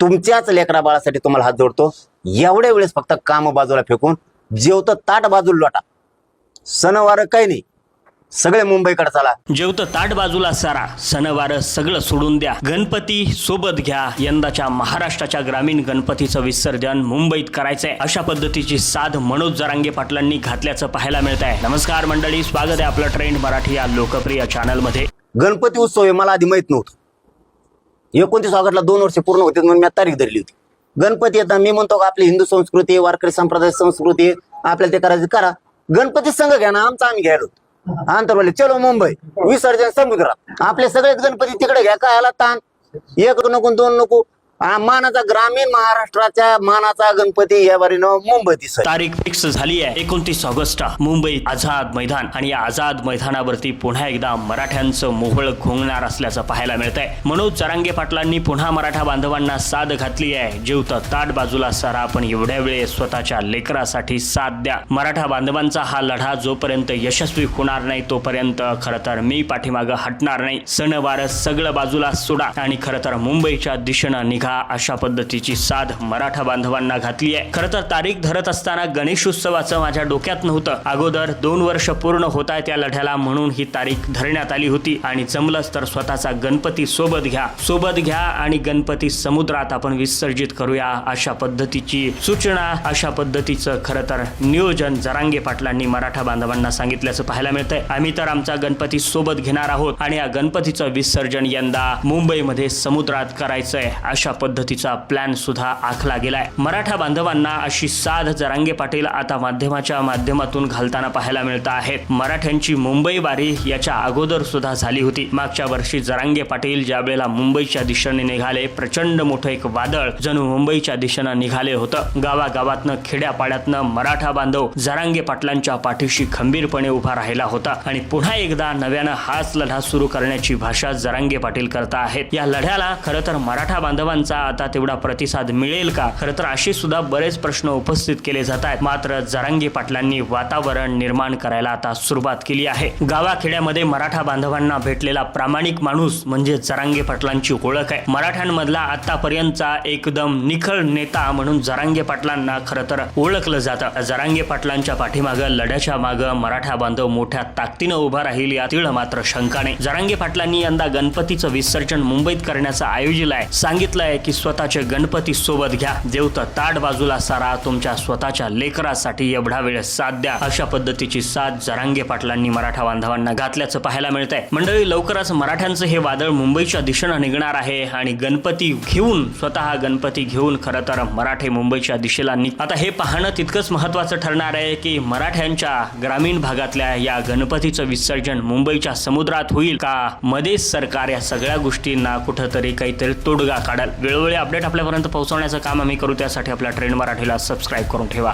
तुमच्याच लेकरा बाळासाठी तुम्हाला हात जोडतो. एवढ्या वेळेस फक्त काम बाजूला फेकून जेवतं ताट बाजूला लोटा. सणवार काही नाही. सगळे मुंबईकडे चला. जेवतं ताट बाजूला सारा. सणवार सगळं सोडून द्या. गणपती सोबत घ्या. यंदाच्या महाराष्ट्राच्या ग्रामीण गणपतीचं विसर्जन मुंबईत करायचंय. अशा पद्धतीची साध मनोज जरांगे पाटलांनी घातल्याचं पाहायला मिळत आहे नमस्कार मंडळी. स्वागत आहे आपलं ट्रेंड मराठी या लोकप्रिय चॅनलमध्ये गणपती उत्सव हे मला आधी माहीत नव्हतं. एकोणतीस ऑगस्टला दोन वर्ष पूर्ण होते म्हणून मी तारीख धरली होती. गणपती येतात मी म्हणतो आपली हिंदू संस्कृती वारकरी संप्रदाय संस्कृती आहे, आपल्याला ते करायचं करा. गणपती संघ घ्या ना आमचा आम्ही घ्यायलो. अंतर बोलले चलो मुंबई विसर्जन समुद्रात. आपले सगळेच गणपती तिकडे घ्या काय आला ताण? एक नको दोन नको. मानाचा ग्रामीण महाराष्ट्राच्या मानाचा गणपती या बारीनं मुंबई दिसत तारीख फिक्स झाली आहे. एकोणतीस ऑगस्ट मुंबईत आझाद मैदान आणि या आझाद मैदानावरती पुन्हा एकदा मराठ्यांचं मोहळ घोंगणार असल्याचं पाहायला मिळत आहे मनोज चरांगे पाटलांनी पुन्हा मराठा बांधवांना साथ घातली आहे. जीवता ताट बाजूला सारा आपण एवढ्या वेळेस स्वतःच्या लेकरासाठी साथ द्या. मराठा बांधवांचा हा लढा जोपर्यंत यशस्वी होणार नाही तोपर्यंत खरं तर मी पाठीमागं हटणार नाही. सणवार सगळं बाजूला सोडा आणि खरं तर मुंबईच्या दिशेनं निघा. अशा पद्धतीची साध मराठा बांधवांना घातली आहे. खरं तर तारीख धरत असताना गणेश उत्सवाचं माझ्या डोक्यात नव्हतं. अगोदर दोन वर्ष पूर्ण होत आहे त्या लढ्याला म्हणून ही तारीख धरण्यात आली होती. आणि जमलंच तर स्वतःचा गणपती सोबत घ्या. सोबत घ्या आणि गणपती समुद्रात आपण विसर्जित करूया अशा पद्धतीची सूचना अशा पद्धतीचं खरं तर नियोजन जरांगे पाटलांनी मराठा बांधवांना सांगितल्याचं पाहायला मिळतंय. आम्ही तर आमचा गणपती सोबत घेणार आहोत आणि या गणपतीचं विसर्जन यंदा मुंबईमध्ये समुद्रात करायचंय अशा पद्धतीचा प्लॅन सुद्धा आखला गेलाय. मराठा बांधवांना अशी साध जरांगे पाटील आता माध्यमाच्या माध्यमातून घालताना पाहायला मिळत आहेत. मराठ्यांची मुंबई वारी याच्या अगोदर सुद्धा झाली होती. मागच्या वर्षी जरांगे पाटील ज्या वेळेला मुंबईच्या दिशेने निघाले प्रचंड मोठं एक वादळ जणू मुंबईच्या दिशेनं निघाले होतं. गावागावातनं खेड्यापाड्यातनं मराठा बांधव जरांगे पाटलांच्या पाठीशी खंबीरपणे उभा राहिला होता. आणि पुन्हा एकदा नव्यानं हाच लढा सुरू करण्याची भाषा जरांगे पाटील करता आहेत. या लढ्याला खरं तर मराठा बांधवांचा आता तेवढा प्रतिसाद मिळेल का? खरं तर असे सुद्धा बरेच प्रश्न उपस्थित केले जात आहेत. मात्र जरांगी पाटलांनी वातावरण निर्माण करायला आता सुरुवात केली आहे. गावाखेड्यामध्ये मराठा बांधवांना भेटलेला प्रामाणिक माणूस म्हणजे जरांगे पाटलांची ओळख आहे. मराठ्यांमधला आतापर्यंतचा एकदम निखळ नेता म्हणून जरांगे पाटलांना खरं तर ओळखलं जातं. जरांगे पाटलांच्या पाठीमागं लढ्याच्या मागं मराठा बांधव मोठ्या ताकदीनं उभा राहील यातील मात्र शंका नाही. जरांगे पाटलांनी यंदा गणपतीचं विसर्जन मुंबईत करण्याचं आयोजित आहे. सांगितलंय की स्वतःचे गणपती सोबत घ्या. देवता ताट बाजूला सारा तुमच्या स्वतःच्या लेकरासाठी एवढा वेळ साथ द्या. अशा पद्धतीची साथ जरांगे पाटलांनी मराठा बांधवांना घातल्याचं पाहायला मिळत आहे मंडळी लवकरच मराठ्यांचं हे वादळ मुंबईच्या दिशेनं निघणार आहे आणि गणपती घेऊन स्वतः गणपती घेऊन खरं तर मराठे मुंबईच्या दिशेला निघ आता हे पाहणं तितकंच महत्वाचं ठरणार आहे की मराठ्यांच्या ग्रामीण भागातल्या या गणपतीचं विसर्जन मुंबईच्या समुद्रात होईल का? मध्येच सरकार या सगळ्या गोष्टींना कुठंतरी काहीतरी तोडगा काढेल. वेळोवेळी अपडेट आपल्यापर्यंत पोहोचवण्याचं काम आम्ही करू. त्यासाठी आपल्या ट्रेंड मराठीला सबस्क्राईब करून ठेवा.